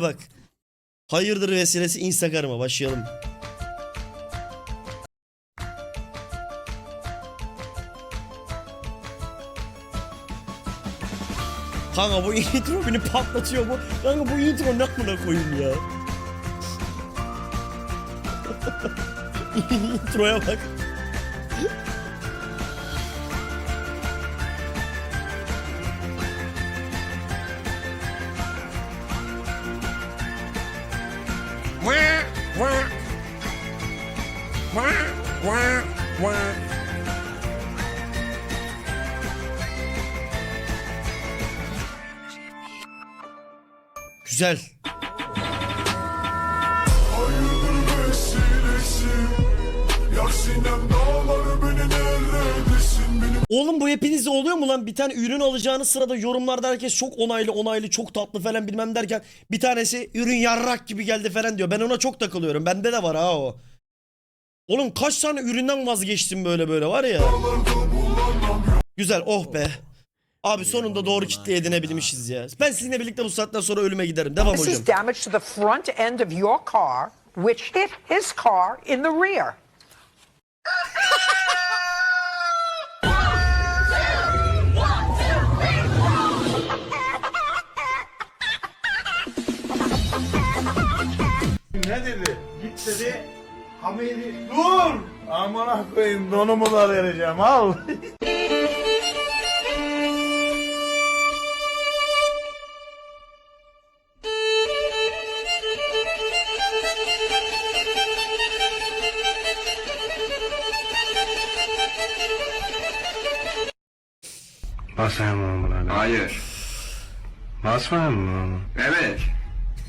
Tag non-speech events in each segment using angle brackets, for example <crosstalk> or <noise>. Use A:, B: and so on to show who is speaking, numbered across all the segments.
A: bak. Hayırdır vesilesi Instagram'a başlayalım. Kanka bu <laughs> intro beni patlatıyor bu. Kanka bu intro ne amına koyayım ya. <laughs> Introya bak.
B: Sinem dağları beni neredesin benim
A: Oğlum bu hepinizde oluyor mu lan? Bir tane ürün alacağınız sırada yorumlarda herkes çok onaylı onaylı çok tatlı falan bilmem derken bir tanesi ürün yarrak gibi geldi falan diyor. Ben ona çok takılıyorum. Bende de var ha o. Oğlum kaç tane üründen vazgeçtim böyle böyle var ya. Güzel oh be. Abi sonunda doğru kitle edinebilmişiz ya. Ben sizinle birlikte bu saatten sonra ölüme giderim. Devam
C: This
A: hocam.
C: is damage to the front end of your car, which hit his car in the rear.
D: Ne dedi? Git dedi. Hamidi dur. Amına koyayım donumu da vereceğim al.
E: Basayım mı buna?
F: Hayır.
E: Basmayayım mı?
F: Evet.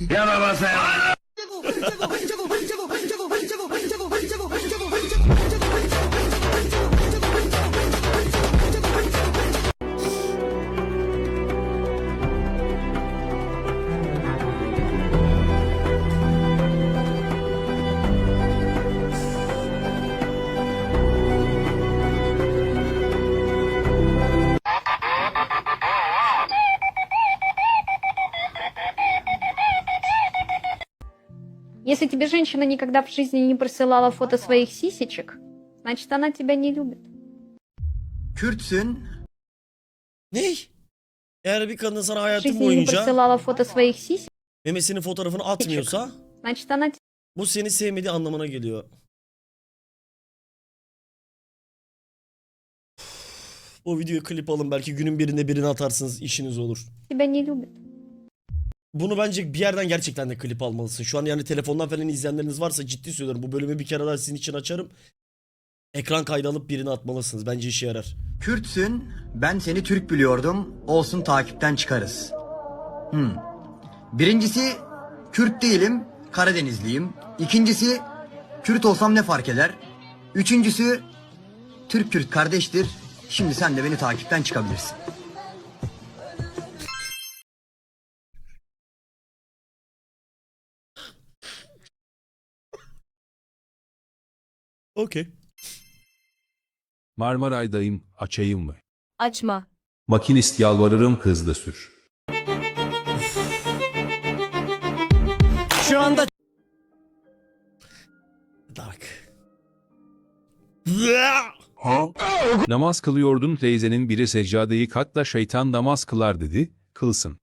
E: Ya da basayım.
G: Если тебе женщина никогда в жизни не присылала фото своих сисечек, значит, она тебя не любит.
H: Kürtsün,
A: Ne? Eğer bir kadın sana
G: В
A: hayatın
G: жизни не
A: boyunca
G: присылала фото своих сисек,
A: memesinin fotoğrafını atmıyorsa
G: значит, она
A: bu seni sevmediği anlamına geliyor. Bu videoyu klip alın belki günün birinde birini atarsınız işiniz olur.
G: тебя не любит.
A: Bunu bence bir yerden gerçekten de klip almalısın. Şu an yani telefondan falan izleyenleriniz varsa ciddi söylüyorum. Bu bölümü bir kere daha sizin için açarım. Ekran kaydı alıp birini atmalısınız. Bence işe yarar.
H: Kürtsün, ben seni Türk biliyordum, olsun takipten çıkarız. Hmm. Birincisi, Kürt değilim, Karadenizliyim. İkincisi, Kürt olsam ne fark eder? Üçüncüsü, Türk Kürt kardeştir. Şimdi sen de beni takipten çıkabilirsin.
A: Okey.
I: Marmaray'dayım, açayım mı?
J: Açma.
I: Makinist yalvarırım hızlı sür.
A: Şu anda Dark.
I: Namaz kılıyordun teyzenin biri seccadeyi katla şeytan namaz kılar dedi, kılsın.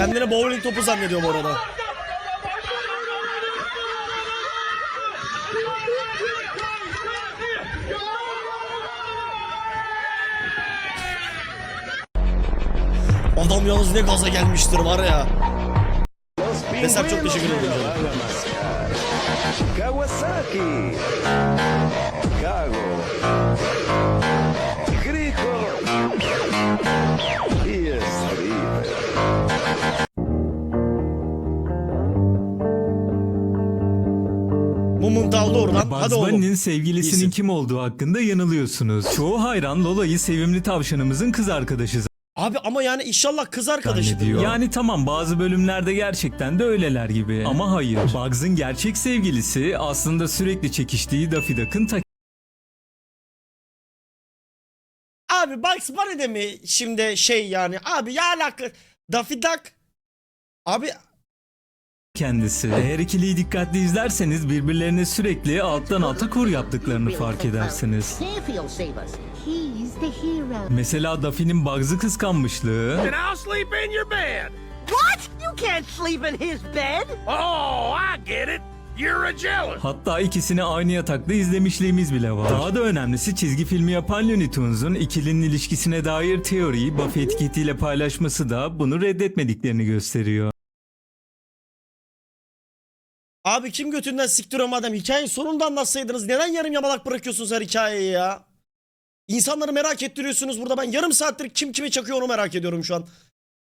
A: Kendini bowling topu zannediyor bu arada. Adam yalnız ne gaza gelmiştir var ya. Desem çok teşekkür ederim.
E: Kawasaki.
F: Bugs. Bunny'nin sevgilisinin
A: İyisin.
F: kim olduğu hakkında yanılıyorsunuz. Çoğu hayran Lola'yı sevimli tavşanımızın kız arkadaşı
A: Abi ama yani inşallah kız arkadaşıdır.
F: zannediyor.
A: ya.
F: Yani tamam bazı bölümlerde gerçekten de öyleler gibi. Ama hayır. Bugs'ın gerçek sevgilisi aslında sürekli çekiştiği Daffy Duck'ın ta
A: Abi Bugs Bunny de mi şimdi şey yani abi ya alaka Daffy Duck Abi
F: kendisi. Eğer ikiliyi dikkatli izlerseniz birbirlerine sürekli alttan alta kur yaptıklarını fark edersiniz. Mesela Daffy'nin Bugs'ı kıskanmışlığı.
E: Oh,
F: hatta ikisini aynı yatakta izlemişliğimiz bile var. Daha da önemlisi çizgi filmi yapan Looney Tunes'un ikilinin ilişkisine dair teoriyi Buffy etiketiyle paylaşması da bunu reddetmediklerini gösteriyor.
A: Abi kim götünden siktiriyor madem hikayeyi sonunda anlatsaydınız neden yarım yamalak bırakıyorsunuz her hikayeyi ya? İnsanları merak ettiriyorsunuz burada ben yarım saattir kim kime çakıyor onu merak ediyorum şu an.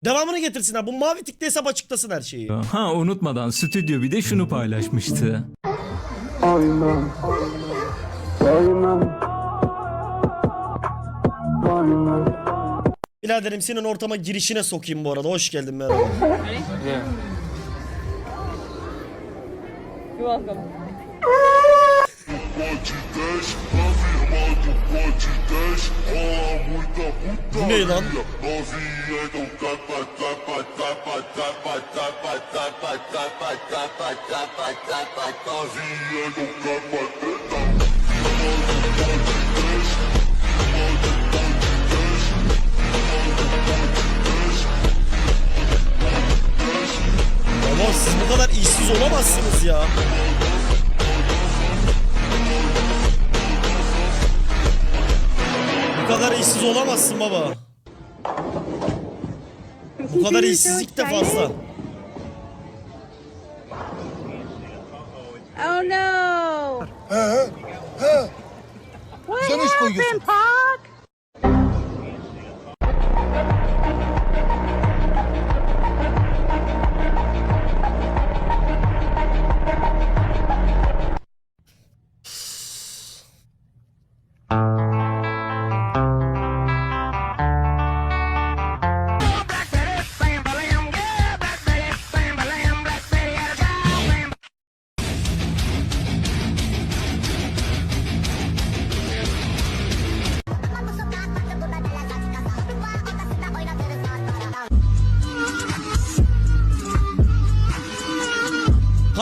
A: Devamını getirsinler bu mavi tikli hesap açıklasın her şeyi.
F: Ha unutmadan stüdyo bir de şunu paylaşmıştı.
A: Biraderim senin ortama girişine sokayım bu arada hoş geldin merhaba. welcome. Podcast afirmado, muita puta. Do capa, do capa. Firmado firmado firmado. Ama siz bu kadar işsiz olamazsınız ya. Bu kadar işsiz olamazsın baba. Bu kadar işsizlik de fazla.
G: Oh no!
B: Sen iş koyuyorsun.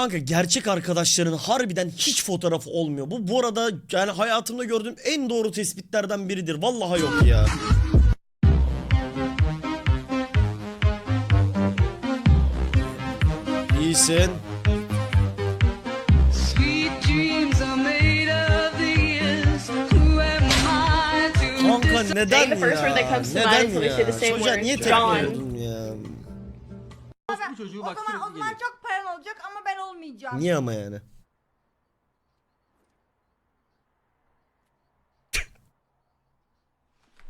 A: Kanka gerçek arkadaşların harbiden hiç fotoğrafı olmuyor. Bu bu arada yani hayatımda gördüğüm en doğru tespitlerden biridir. Vallahi yok ya. İyisin. Kanka neden ya? Neden ya? Çocuğa niye verdin ya?
J: O zaman, o zaman çok paran olacak ama ben olmayacağım.
A: Niye ama yani?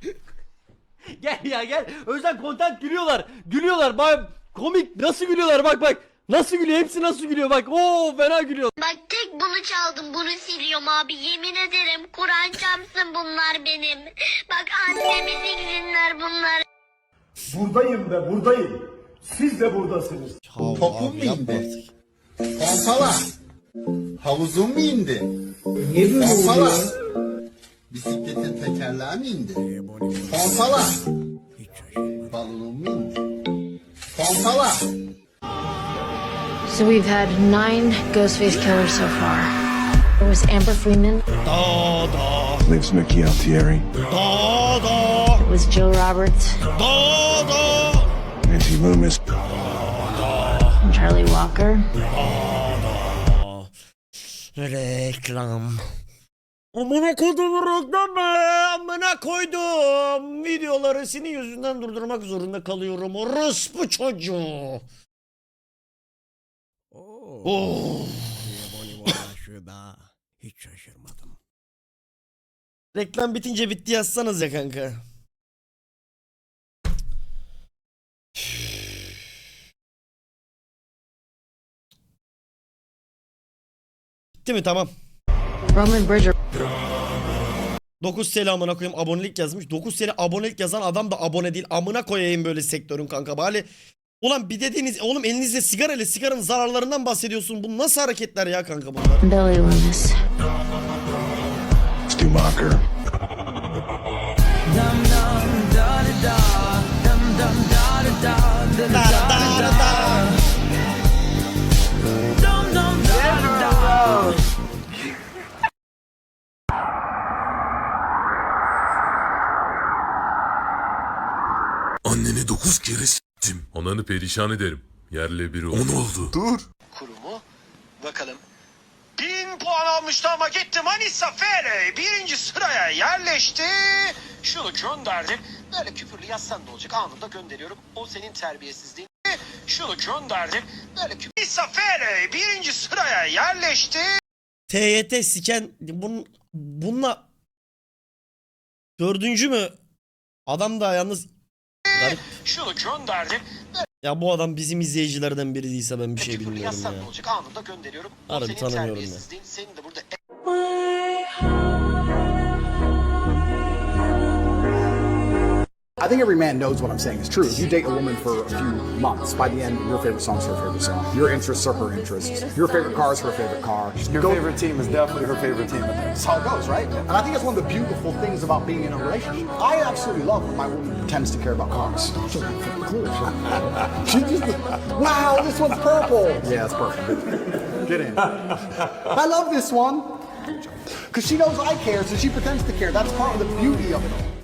A: <laughs>
K: Gel ya gel. Özel content gülüyorlar. Gülüyorlar. Bak komik. Nasıl gülüyorlar bak bak. Nasıl gülüyor? Hepsi nasıl gülüyor? Bak oo fena gülüyor.
L: Bak tek bunu çaldım bunu siliyorum abi yemin ederim Kur'an çarpsın bunlar benim. Bak annemi siksinler bunlar.
D: Buradayım be buradayım. Siz de buradasınız.
B: Topum mu indi? Pompala. Havuzun mu indi?
D: Niye böyle
B: Pompala. Bisikletin tekerleği mi indi? Pompala. Balonun mu indi? Pompala.
J: So we've had nine Ghostface killers so far. It was Amber Freeman.
A: Da da
E: Lives Mickey Altieri.
A: da da
J: It was Joe Roberts
A: da da.
E: Nancy Loomis.
J: Charlie Walker.
A: Reklam. Amına koydum reklam be. Amına koydum. Videoları senin yüzünden durdurmak zorunda kalıyorum. Orospu çocuğu. Oh.
K: Hiç şaşırmadım.
A: Reklam bitince bitti yazsanız ya kanka. Bitti mi tamam.
J: Roman Bridger
A: 9 TL amına koyayım abonelik yazmış. 9 TL abonelik yazan adam da abone değil. Amına koyayım böyle sektörün kanka. Bari Ulan bir dediğiniz oğlum elinizde sigara ile sigaranın zararlarından bahsediyorsun. Bu nasıl hareketler ya kanka bunlar?
J: Billy Loomis.
E: Stu
B: Ananı perişan ederim. Yerle biri oldu. On oldu. Dur.
E: Kurumu. Bakalım. Bin puan almıştı ama gitti Manisa FR birinci sıraya yerleşti. Şunu gönderdim. Böyle küfürlü yazsan ne olacak anında gönderiyorum. O senin terbiyesizliğin. Şunu gönderdim. Böyle küfürlü. Manisa FR birinci sıraya yerleşti.
A: TYT siken bunun bununla dördüncü mü? Adam da yalnız garip.
E: Şunu gönderdim.
A: Ya bu adam bizim izleyicilerden biri değilse ben bir şey
E: Küfürlü
A: bilmiyorum
E: yazsan
A: ya.
E: ne olacak anında gönderiyorum. O
A: Harbi
E: senin
A: tanımıyorum ya.
E: terbiyesizliğin. Senin de burada
M: I think every man knows what I'm saying is true. If you date a woman for a few months, by the end, your favorite song's her favorite song. Your interests are her interests. Your favorite car is her favorite car. Your favorite team is definitely her favorite team. That's how it goes, right? And I think that's one of the beautiful things about being in a relationship. I absolutely love when my woman pretends to care about cars. She doesn't flip the clue. she just, wow, this one's purple. Yeah, it's perfect. Get in. <laughs> I love this one. Because she knows I care, so she pretends to care. That's part of the beauty of it all.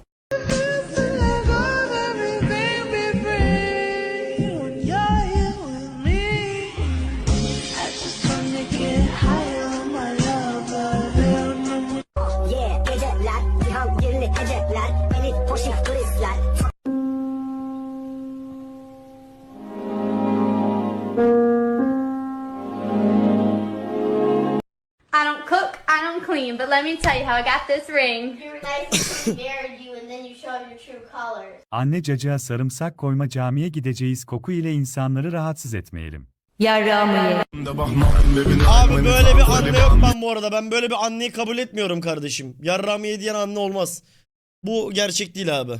G: Clean, but let me tell you how I got this ring.
L: You were nice we married you and then you showed your true colors.
F: Anne cacığa sarımsak koyma camiye gideceğiz koku ile insanları rahatsız etmeyelim.
A: Abi böyle bir anne yok ben bu arada. Ben böyle bir anneyi kabul etmiyorum kardeşim. Yarramiye diyen anne olmaz. Bu gerçek değil abi.